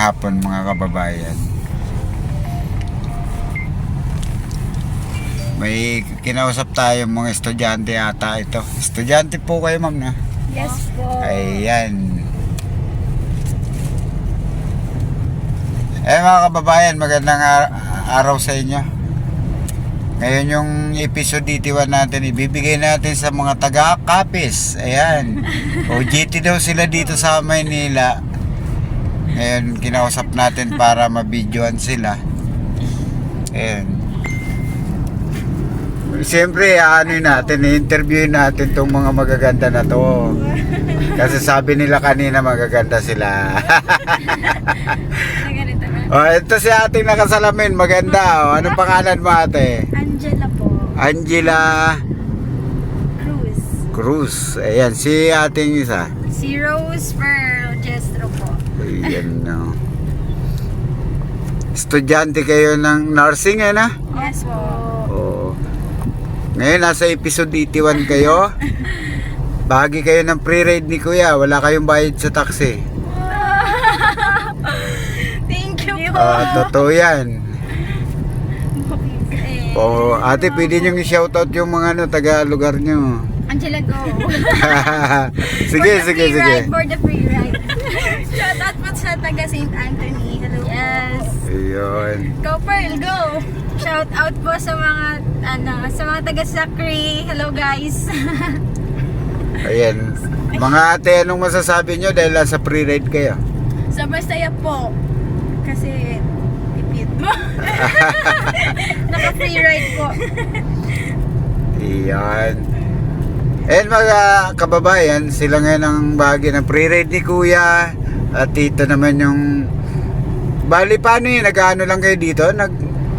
hapon mga kababayan. May kinausap tayo mga estudyante ata ito. Estudyante po kayo ma'am na? Yes po. Ayan. Eh mga kababayan, magandang ar- araw sa inyo. Ngayon yung episode 81 natin, ibibigay natin sa mga taga-kapis. Ayan. OJT daw sila dito sa Maynila. Ngayon, kinausap natin para mabidyoan sila. Ayan. Siyempre, ano natin, i-interviewin natin tong mga magaganda na to. Kasi sabi nila kanina magaganda sila. Oh, ito si ating nakasalamin, maganda. Oh. Anong pangalan mo ate? Angela po. Angela Cruz. Cruz. Ayan, si ating isa. Si Rose Pearl Jestro Ayan, no. Estudyante kayo ng nursing, eh, na? Yes po. Oo. Ngayon, nasa episode 81 kayo. Bahagi kayo ng pre-ride ni Kuya. Wala kayong bayad sa taxi. Thank you po. Ah, totoo yan. Eh, O, ate, pwede nyo i-shoutout yung mga ano, taga lugar nyo. Angela go. sige, For the sige, free sige. Ride, for the free ride. Shout sa taga St. Anthony. Hello Yes. Ayun. Go Pearl, go. Shout out po sa mga ano, sa mga taga Sacre. Hello guys. Ayan. Mga ate, anong masasabi nyo dahil sa pre-ride kayo? Sobrang saya po. Kasi tipid mo. Naka-free ride po. Ayan. And mga kababayan, sila ngayon ang bahagi ng pre-ride ni Kuya. At dito naman yung... Bali, paano yun? Nag-ano lang kayo dito? Nag,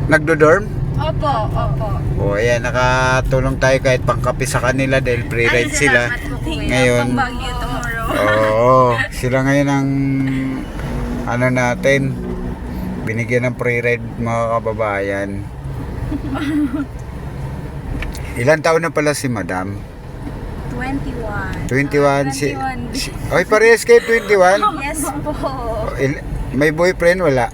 nagdo-dorm? Opo, opo. O ayan, nakatulong tayo kahit pangkapi sa kanila dahil pre-ride sila. Ngayon. Oo, sila ngayon ang ano natin, binigyan ng pre-ride mga kababayan. Ilan taon na pala si Madam? 21. 21 si... 21. si Oy, parehas kayo 21? Yes po. Il- May boyfriend? Wala.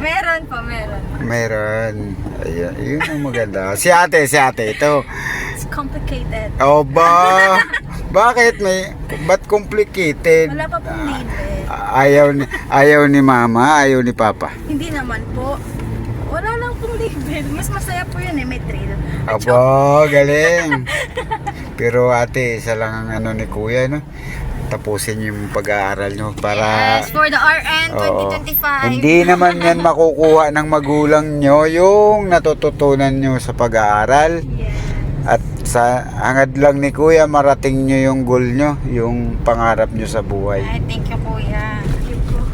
Meron po, meron. Meron. Ayun, yun ang maganda. Si ate, si ate, ito. It's complicated. Oh ba? Bakit may... Ba't complicated? Wala pa pong label. Ayaw ni, ayaw ni mama, ayaw ni papa. Hindi naman po. Wala lang pong label. Mas masaya po yun eh, may thrill. Abo, galing. Pero ate, isa lang ang ano ni kuya, no? Tapusin yung pag-aaral nyo para... Yes, for the RN Oo. 2025. Hindi naman yan makukuha ng magulang nyo yung natututunan nyo sa pag-aaral. Yes. At sa hangad lang ni kuya, marating nyo yung goal nyo, yung pangarap nyo sa buhay. Ay, thank you kuya. Thank you po.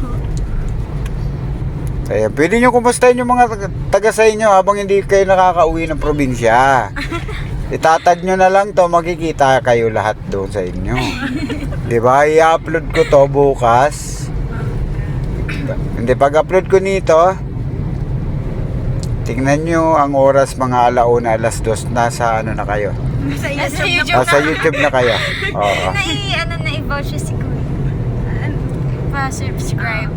Kaya pwede nyo kumustahin yung mga taga sa inyo habang hindi kayo nakakauwi ng probinsya. Itatag nyo na lang to, makikita kayo lahat doon sa inyo. Di ba? I-upload ko to bukas. Hindi, pag-upload ko nito, tingnan nyo ang oras mga alauna, alas dos, nasa ano na kayo. Sa YouTube. Nasa YouTube na kayo. Oo. Nai, ano na i-voucher si Kuya. Ano, Pa-subscribe.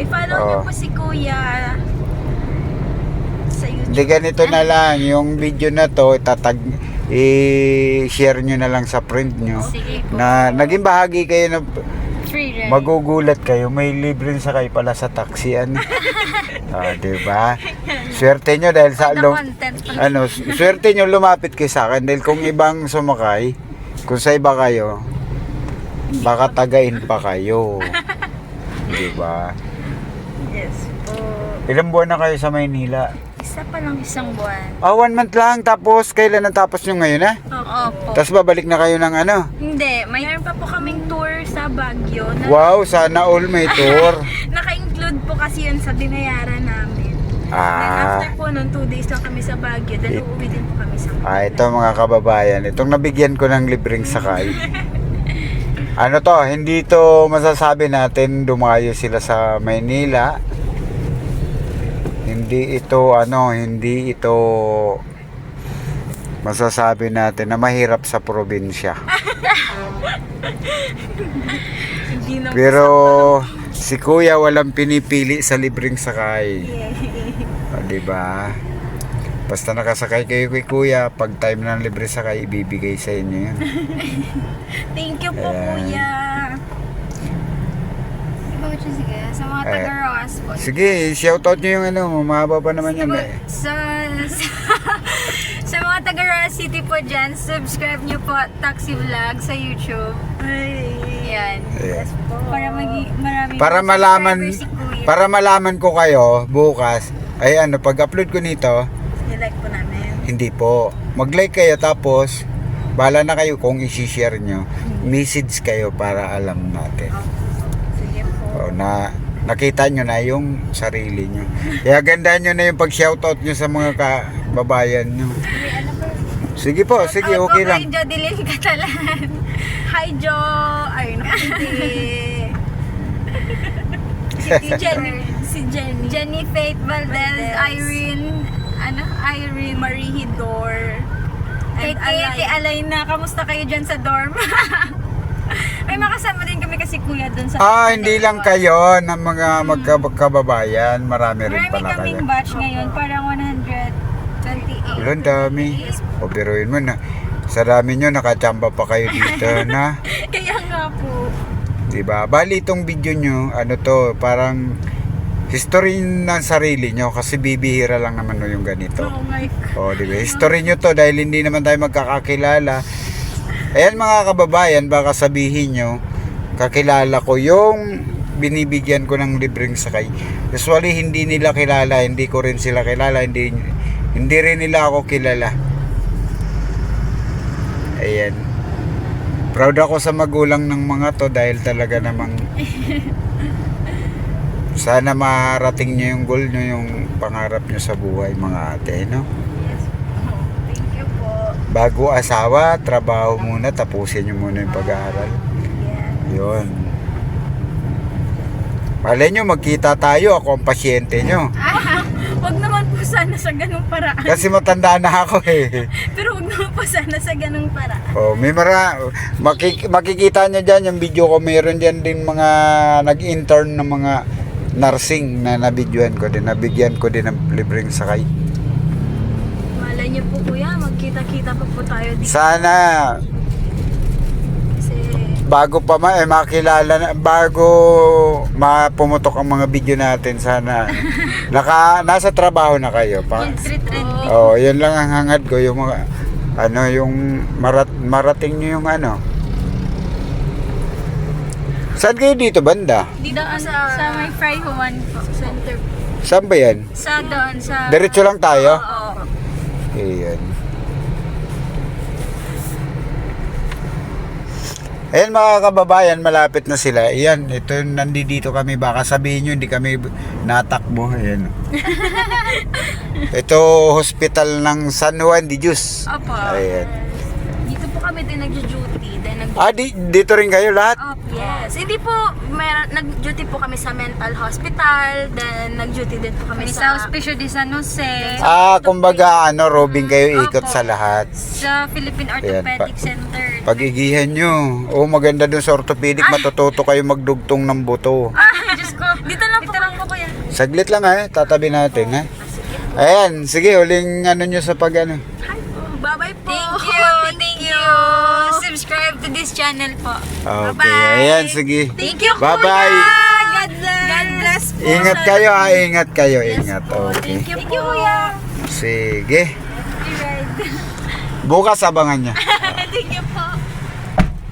I-follow niyo Oo. po si Kuya. Hindi ganito na lang, yung video na to, itatag, i-share nyo na lang sa print nyo. Sige po. Na naging bahagi kayo na Free ride. magugulat kayo, may libre sa kayo pala sa taxian. ah, 'di ba? Swerte nyo dahil sa content pa. ano, swerte nyo lumapit kayo sa akin dahil kung ibang sumakay, kung sa iba kayo, baka tagain pa kayo. 'Di ba? Yes po. Ilang buwan na kayo sa Maynila? Isa pa lang isang buwan. Ah, one month lang. Tapos, kailan ang tapos nyo ngayon, ha? Opo. Tapos babalik na kayo ng ano? Hindi, mayroon pa po kaming tour sa Baguio. Na, Wow, sana all may tour. Naka-include po kasi yun sa binayaran namin. Then Ah, after po nun, two days lang kami sa Baguio. Then It- uuwi din po kami sa ah, ito mga kababayan. Itong nabigyan ko ng libreng sakay. Ano to, hindi to masasabi natin dumayo sila sa Maynila. Hindi ito, ano, hindi ito masasabi natin na mahirap sa probinsya. Pero Si kuya walang pinipili sa libreng sakay. O, di ba? Basta nakasakay kayo kay kuya, pag time ng libre sakay, ibibigay sa inyo yan. Thank you po, Ayan. kuya. Sige. Sa mga Eh, taga-Roas po. Sige, shoutout nyo yung ano, mahaba pa naman yan. eh. Sa, sa, sa mga taga Roas City po dyan, subscribe nyo po Taxi Vlog sa YouTube. Yan. Ayan. Para magi, marami Para malaman, para malaman ko kayo bukas, ay ano, pag-upload ko nito, I-like po namin. hindi po. Mag-like kayo tapos, bahala na kayo kung isi-share nyo. Message kayo para alam natin. Sige na nakita nyo na yung sarili nyo. Kaya gandaan nyo na yung pag-shoutout nyo sa mga kababayan nyo. Sige po, sige, okay lang. kay Jodeline Catalan. Hi, Jo! Ay, hindi. si Jenny. si Jenny. Jenny Faith Valdez. Irene, ano? Irene Marie Hidor. Kay And Tia, Alay. kay Alayna, kamusta kayo dyan sa dorm? May makasama din kami kasi kuya dun sa... Ah, hindi lang kayo ng mga magkababayan. Marami rin Marami pala kayo. kaming batch ngayon, parang 128. Ilan dami. O biruin mo na. Sa dami nyo, nakachamba pa kayo dito na. Kaya nga po. Diba? Bali itong video nyo, ano to, parang history ng sarili nyo kasi bibihira lang naman no yung ganito. Oh my God. O, di ba? History nyo to dahil hindi naman tayo magkakakilala. Ayan mga kababayan, baka sabihin nyo, kakilala ko yung binibigyan ko ng libreng sakay. Usually, hindi nila kilala, hindi ko rin sila kilala, hindi, hindi rin nila ako kilala. Ayan. Proud ako sa magulang ng mga to dahil talaga namang sana marating nyo yung goal nyo, yung pangarap nyo sa buhay mga ate, no? Yes po. Thank you po. Bago asawa, trabaho muna, tapusin nyo muna yung pag-aaral. Yun. Malay nyo, magkita tayo, ako ang pasyente nyo. Ah, wag naman po sana sa ganung paraan. Kasi matanda na ako eh. Pero wag naman po sana sa ganung paraan. Oh, may mara, makik- makikita nyo dyan yung video ko, mayroon dyan din mga nag-intern ng mga nursing na nabidyoan ko din, nabigyan ko din ng libreng sakay. Malay niyo po kuya, magkita-kita pa po tayo dito. Sana Kasi, bago pa ma eh, makilala na, bago mapumutok ang mga video natin sana naka nasa trabaho na kayo pa. Oh, yun lang ang hangad ko yung mga ano yung marat, marating nyo yung ano. Saan kayo dito banda? Dito sa, sa may Fry po, center. Saan ba yan? Sa doon, sa... Diretso lang tayo? Oo. Ayan. Ayan mga kababayan, malapit na sila. Ayan, ito nandito kami. Baka sabihin nyo, hindi kami natakbo. Ayan. ito, hospital ng San Juan de Dios. Opo. Ayan. Kami din nag-duty. Then nag Ah, di, dito rin kayo lahat? Opo. Yes. Hindi po, meron, nag-duty po kami sa mental hospital. Then nag-duty din po kami sa... sa Hospicio de San Jose. Ah, kumbaga, ano, robing kayo ikot sa lahat. Sa Philippine Ayan, Orthopedic pa- Center. Pagigihan nyo. Oh, maganda dun sa orthopedic, matututo kayo magdugtong ng buto. Ah, Diyos ko. Dito lang po, lang po kuya. Saglit lang ha, tatabi natin ha. Ayan, sige, huling ano nyo sa pag ano. Subscribe to this channel po. Okay, Bye-bye. ayan, sige. Thank you, Bye-bye. Kuya. God bless. God bless po. Ingat kayo ha, ingat kayo, ingat. Okay. Thank you, Thank you Kuya. Sige. Bukas abangan nyo. Thank you po.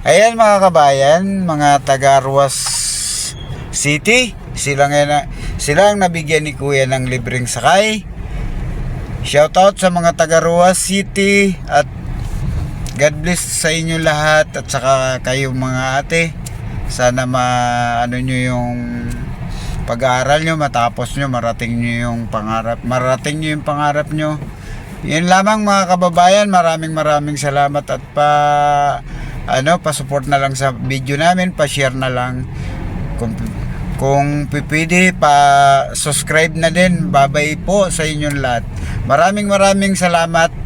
Ayan mga kabayan, mga taga Ruas City. Sila nga na, sila ang nabigyan ni Kuya ng libreng sakay. Shoutout sa mga taga Ruas City at God bless sa inyo lahat at saka kayo mga ate. Sana ma ano nyo yung pag-aaral nyo, matapos nyo, marating nyo yung pangarap, marating nyo yung pangarap nyo. Yun lamang mga kababayan, maraming maraming salamat at pa ano, pa-support na lang sa video namin, pa-share na lang. Kung kung pipili pa subscribe na din. Babay po sa inyong lahat. Maraming maraming salamat.